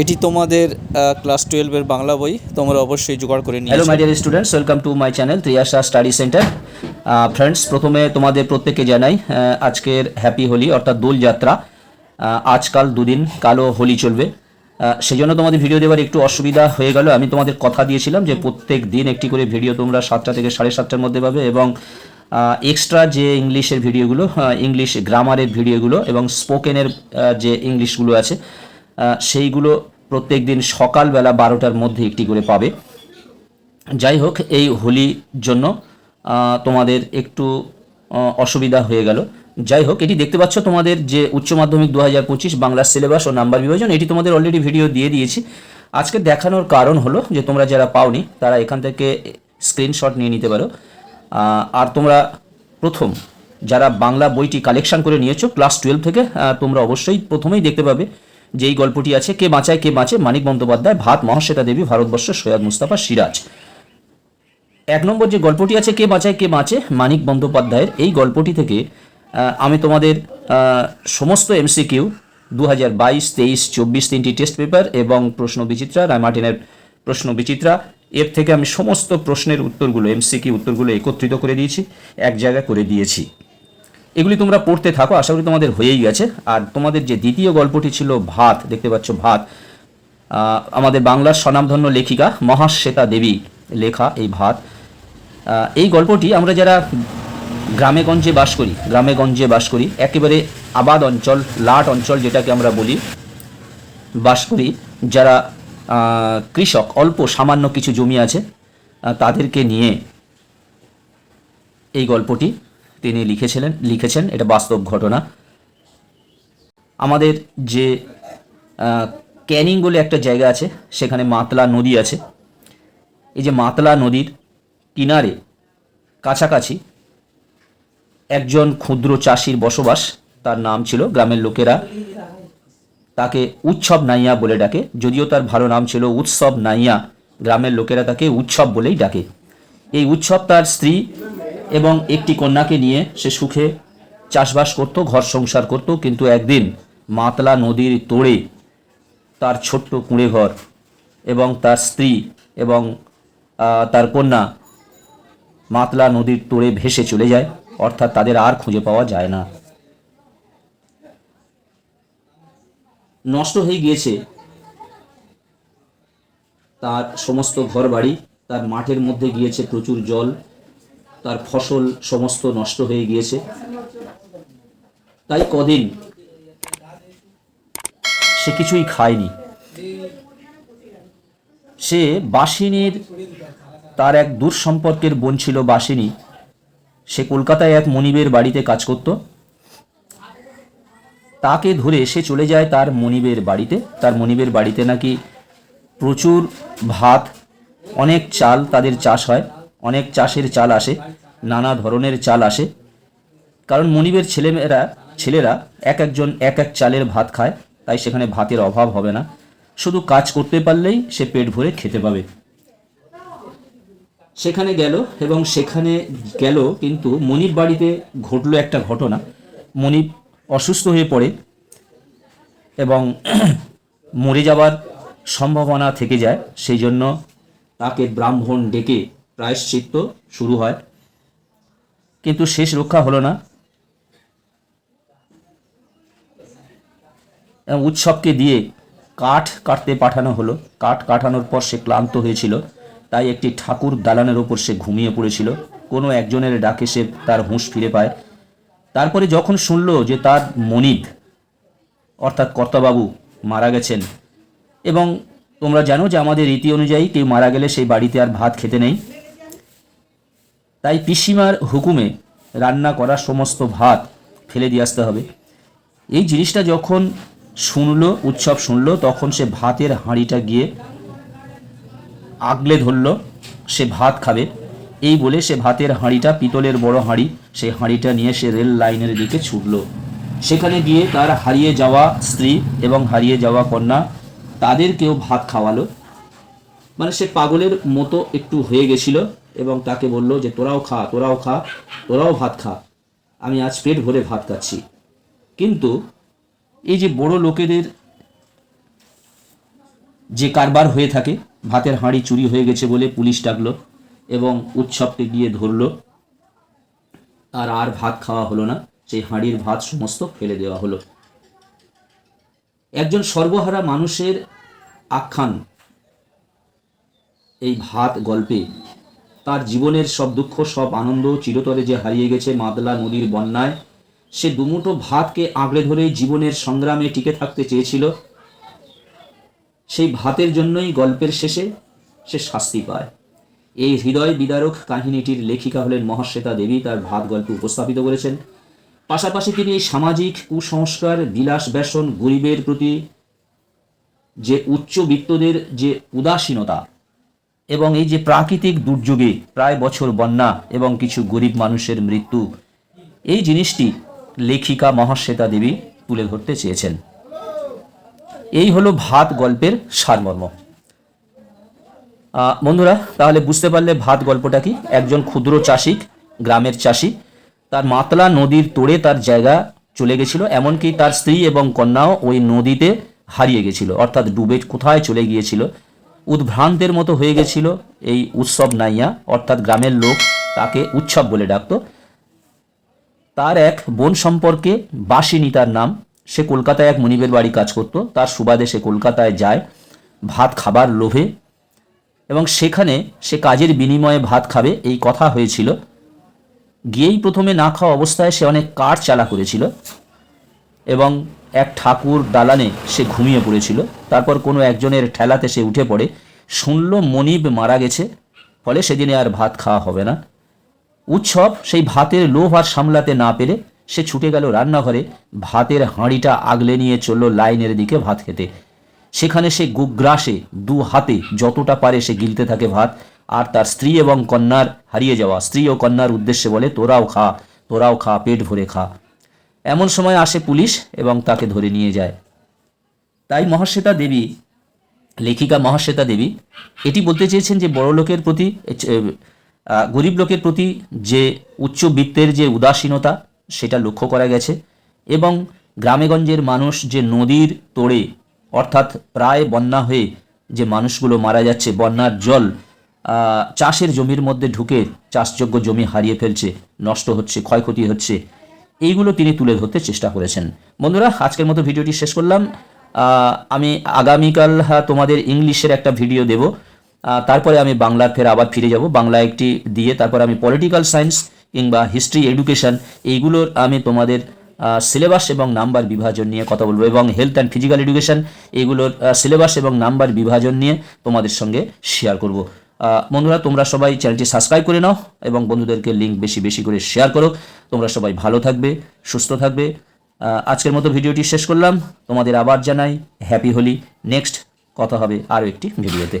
এটি তোমাদের ক্লাস টুয়েলভের বাংলা বই তোমরা অবশ্যই জোগাড় করে নিয়ে hello my dear students welcome to my channel Triyasha study centre friends প্রথমে তোমাদের প্রত্যেককে জানাই আজকের হ্যাপি হোলি অর্থাৎ দোল যাত্রা। আজকাল দুদিন কালো হোলি চলবে। সেই জন্য তোমাদের ভিডিও দেওয়ার একটু অসুবিধা হয়ে গেল। আমি তোমাদের কথা দিয়েছিলাম যে প্রত্যেক দিন একটি করে ভিডিও তোমরা সাতটা থেকে সাড়ে সাতটার মধ্যে পাবে এবং এক্সট্রা যে ইংলিশের ভিডিওগুলো ইংলিশ গ্রামারের ভিডিওগুলো এবং স্পোকেনের যে ইংলিশগুলো আছে সেইগুলো প্রত্যেক দিন সকালবেলা বারোটার মধ্যে একটি করে পাবে। যাই হোক, এই হোলির জন্য তোমাদের একটু অসুবিধা হয়ে গেল। যাই হোক, এটি দেখতে পাচ্ছ তোমাদের যে উচ্চ মাধ্যমিক দু হাজার পঁচিশ বাংলা সিলেবাস ও নাম্বার বিভাজন, এটি তোমাদের অলরেডি ভিডিও দিয়ে দিয়েছি। আজকে দেখানোর কারণ হলো যে তোমরা যারা পাওনি, তারা এখান থেকে স্ক্রিনশট নিয়ে নিতে পারো। আর তোমরা প্রথম যারা বাংলা বইটি কালেকশন করে নিয়েছো ক্লাস টুয়েলভ থেকে তোমরা অবশ্যই প্রথমেই দেখতে পাবে। যে এই গল্পটি আছে, কে বাঁচায়, কে বাঁচে, মানিক বন্দ্যোপাধ্যায়, ভাত মহাশ্বেতা দেবী, ভারতবর্ষ, সৈয়দ মুস্তাফা সিরাজ। এক নম্বর যে গল্পটি আছে, কে বাঁচায়, কে বাঁচে, মানিক বন্দ্যোপাধ্যায়ের এই গল্পটি থেকে আমি তোমাদের সমস্ত এমসিকিউ দু হাজার বাইশ, তেইশ, চব্বিশ তিনটি টেস্ট পেপার এবং প্রশ্ন বিচিত্রা, রায় মার্টিনের প্রশ্ন বিচিত্রা, এর থেকে আমি সমস্ত প্রশ্নের উত্তরগুলো, এমসিকিউ উত্তরগুলো একত্রিত করে দিয়েছি, এক জায়গায় করে দিয়েছি। এগুলি তোমরা পড়তে থাকো, আশা করি তোমাদের হয়েই গেছে। আর তোমাদের যে দ্বিতীয় গল্পটি ছিল ভাত, দেখতে পাচ্ছ ভাত আমাদের বাংলার স্বনামধন্য লেখিকা মহাশ্বেতা দেবী লেখা এই ভাত। এই গল্পটি আমরা যারা গ্রামে গঞ্জে বাস করি গ্রামে গঞ্জে বাস করি, একেবারে আবাদ অঞ্চল, লাট অঞ্চল যেটাকে আমরা বলি, বাস করি, যারা কৃষক, অল্প সামান্য কিছু জমি আছে তাদেরকে নিয়ে এই গল্পটি তিনি লিখেছিলেন, লিখেছেন, এটা বাস্তব ঘটনা। আমাদের যে ক্যানিং বলে একটা জায়গা আছে, সেখানে মাতলা নদী আছে। এই যে মাতলা নদীর কিনারে কাছাকাছি একজন ক্ষুদ্র চাষির বসবাস, তার নাম ছিল গ্রামের লোকেরা। তাকে উৎসব নাইয়া বলে ডাকে, যদিও তার ভালো নাম ছিল উৎসব নাইয়া। গ্রামের লোকেরা তাকে উৎসব বলেই ডাকে। এই উৎসব তার স্ত্রী এবং একটি কন্যাকে নিয়ে সে সুখে চাষবাস করত, ঘর সংসার করত, কিন্তু একদিন মাতলা নদীর তোড়ে তার ছোট্ট কুঁড়ে ঘর এবং তার স্ত্রী এবং তার কন্যা মাতলা নদীর তোড়ে ভেসে চলে যায়, অর্থাৎ তাদের আর খুঁজে পাওয়া যায় না। নষ্ট হয়ে গিয়েছে তার সমস্ত ঘরবাড়ি, তার মাঠের মধ্যে গিয়েছে প্রচুর জল তার ফসল সমস্ত নষ্ট হয়ে গিয়েছে। তাই কদিন সে কিছুই খায়নি। সে বাসিনীর, তার এক দূর সম্পর্কের বোন ছিল বাসিনী। সে কলকাতায় এক মনিবের বাড়িতে কাজ করত। তাকে ধরে সে চলে যায় তার মনিবের বাড়িতে। তার মনিবের বাড়িতে নাকি প্রচুর ভাত, অনেক চাল তাদের চাষ হয়। অনেক চাষের চাল আসে, নানা ধরনের চাল আসে। কারণ মনিবের ছেলেমেয়েরা, ছেলেরা এক একজন এক এক চালের ভাত খায়, তাই সেখানে ভাতের অভাব হবে না। শুধু কাজ করতে পারলেই সে পেট ভরে খেতে পাবে। সেখানে গেল এবং সেখানে গেল কিন্তু মনিব বাড়িতে ঘটলো একটা ঘটনা। মনিব অসুস্থ হয়ে পড়ে এবং মরে যাওয়ার সম্ভাবনা থেকে যায়, সেই জন্য তাকে ব্রাহ্মণ ডেকে প্রায়শ্চিত্ত শুরু হয়। কিন্তু শেষ রক্ষা হলো না। এবং উৎসবকে দিয়ে কাঠ কাটতে পাঠানো হলো। কাঠ কাটানোর পর সে ক্লান্ত হয়েছিল। তাই একটি ঠাকুর দালানের ওপর সে ঘুমিয়ে পড়েছিল। কোনো একজনের ডাকে সে তার হুঁশ ফিরে পায়। তারপরে যখন শুনল যে তার মনিব, অর্থাৎ কর্তাবাবু, মারা গেছেন, এবং তোমরা জানো যে আমাদের রীতি অনুযায়ী কেউ মারা গেলে সেই বাড়িতে আর ভাত খেতে নেই। তাই পিসিমার হুকুমে রান্না করা সমস্ত ভাত ফেলে দিয়ে আসতে হবে। এই জিনিসটা যখন শুনলো, উৎসব শুনলো, তখন সে ভাতের হাঁড়িটা গিয়ে আগলে ধরলো। সে ভাত খাবে। এই বলে সে ভাতের হাঁড়িটা, পিতলের বড় হাঁড়ি, সেই হাঁড়িটা নিয়ে সে রেল লাইনের দিকে ছুটলো। সেখানে গিয়ে তার হারিয়ে যাওয়া স্ত্রী এবং হারিয়ে যাওয়া কন্যা, তাদেরকেও ভাত খাওয়ালো। মানে সে পাগলের মতো একটু হয়ে গেছিল। এবং তাকে বলল যে, তোরাও খা তোরাও খা, তোরাও ভাত খা। আমি আজ পেট ভরে ভাত খাচ্ছি। কিন্তু এই যে বড় লোকেদের যে কারবার হয়ে থাকে, ভাতের হাঁড়ি চুরি হয়ে গেছে বলে পুলিশ ডাকলো এবং উৎসবকে গিয়ে ধরলো আর আর ভাত খাওয়া হলো না। সেই হাঁড়ির ভাত সমস্ত ফেলে দেওয়া হলো। একজন সর্বহারা মানুষের আখ্যান এই ভাত গল্পে তার জীবনের সব দুঃখ, সব আনন্দ চিরতরে যে হারিয়ে গেছে মাদলা নদীর বন্যায়, সে দুমুঠো ভাতকে আঁকড়ে ধরে জীবনের সংগ্রামে টিকে থাকতে চেয়েছিল। সেই ভাতের জন্যই গল্পের শেষে সে শাস্তি পায়। এই হৃদয় বিদারক কাহিনীটির লেখিকা হলেন মহাশ্বেতা দেবী, তার ভাত গল্পে উপস্থাপিত করেছেন। পাশাপাশি তিনি সামাজিক কুসংস্কার, বিলাস ব্যসন গরিবের প্রতি যে উচ্চবিত্তদের যে উদাসীনতা এবং এই যে প্রাকৃতিক দুর্যোগে প্রায় বছর বন্যা এবং কিছু গরিব মানুষের মৃত্যু, এই জিনিসটি লেখিকা মহাশ্বেতা দেবী তুলে ধরতে চেয়েছেন। এই হলো ভাত গল্পের সারমর্ম। বন্ধুরা, তাহলে বুঝতে পারলে ভাত গল্পটা কি? একজন ক্ষুদ্র চাষি গ্রামের চাষি, তার মাতলা নদীর তোড়ে তার জায়গা চলে গেছিল, এমনকি তার স্ত্রী এবং কন্যাও ওই নদীতে হারিয়ে গেছিল, অর্থাৎ ডুবে কোথায় চলে গিয়েছিল উদ্ভ্রান্তের মতো হয়ে গেছিল এই উৎসব নাইয়া, অর্থাৎ গ্রামের লোক তাকে উৎসব বলে ডাকতো। তার এক বোন সম্পর্কে বাসিনী তার নাম। সে কলকাতায় এক মনিবের বাড়ি কাজ করত। তার সুবাদে সে কলকাতায় যায় ভাত খাবার লোভে এবং সেখানে সে কাজের বিনিময়ে ভাত খাবে এই কথা হয়েছিল। গিয়েই প্রথমে না খাওয়া অবস্থায় সে অনেক কাঠ চালা করেছিল। এবং এক ঠাকুর দালানে সে ঘুমিয়ে পড়েছিল। তারপর কোনো একজনের ঠেলাতে সে উঠে পড়ে। শুনল মনিব মারা গেছে, ফলে সেদিনে আর ভাত খাওয়া হবে না। উৎসব সেই ভাতের লোভ আর সামলাতে না পেরে সে ছুটে গেল রান্নাঘরে। ভাতের হাঁড়িটা আগলে নিয়ে চলল লাইনের দিকে ভাত খেতে। সেখানে সে গুগ্রাসে দু হাতে যতটা পারে সে গিলতে থাকে ভাত, আর তার স্ত্রী এবং কন্যার হারিয়ে যাওয়া। স্ত্রী ও কন্যার উদ্দেশ্যে বলে, তোরাও খা তোরাও খা, পেট ভরে খা। এমন সময় আসে পুলিশ এবং তাকে ধরে নিয়ে যায়। তাই মহাশ্বেতা দেবী, লেখিকা মহাশ্বেতা দেবী, এটি বলতে চেয়েছেন যে বড় লোকের প্রতি গরিব লোকের প্রতি যে উচ্চবিত্তের যে উদাসীনতা, সেটা লক্ষ্য করা গেছে এবং গ্রামেগঞ্জের মানুষ যে নদীর তোড়ে, অর্থাৎ প্রায় বন্যা হয়ে যে মানুষগুলো মারা যাচ্ছে, বন্যার জল চাষের জমির মধ্যে ঢুকে চাষযোগ্য জমি হারিয়ে ফেলছে, নষ্ট হচ্ছে, ক্ষয়ক্ষতি হচ্ছে এইগুলো তিনি তুলে ধরতে চেষ্টা করেছেন। বন্ধুরা, আজকের মতো ভিডিওটি শেষ করলাম। আমি আগামীকাল তোমাদের ইংলিশের একটা ভিডিও দেব। তারপরে আমি বাংলার ফের আবার ফিরে যাব। বাংলা একটি দিয়ে তারপর আমি পলিটিক্যাল সায়েন্স কিংবা হিস্ট্রি, এডুকেশন এইগুলোর আমি তোমাদের সিলেবাস এবং নাম্বার বিভাজন নিয়ে কথা বলব এবং হেলথ অ্যান্ড ফিজিক্যাল এডুকেশন এগুলোর সিলেবাস এবং নাম্বার বিভাজন নিয়ে তোমাদের সঙ্গে শেয়ার করব। বন্ধুরা, তোমরা সবাই চ্যানেলটি সাবস্ক্রাইব করে নাও এবং বন্ধুদেরকে লিঙ্ক বেশি বেশি করে শেয়ার করো। তোমরা সবাই ভালো থাকবে, সুস্থ থাকবে। আজকের মতো ভিডিওটি শেষ করলাম। তোমাদের আবার জানাই হ্যাপি হোলি। নেক্সট কথা হবে আরও একটি ভিডিওতে।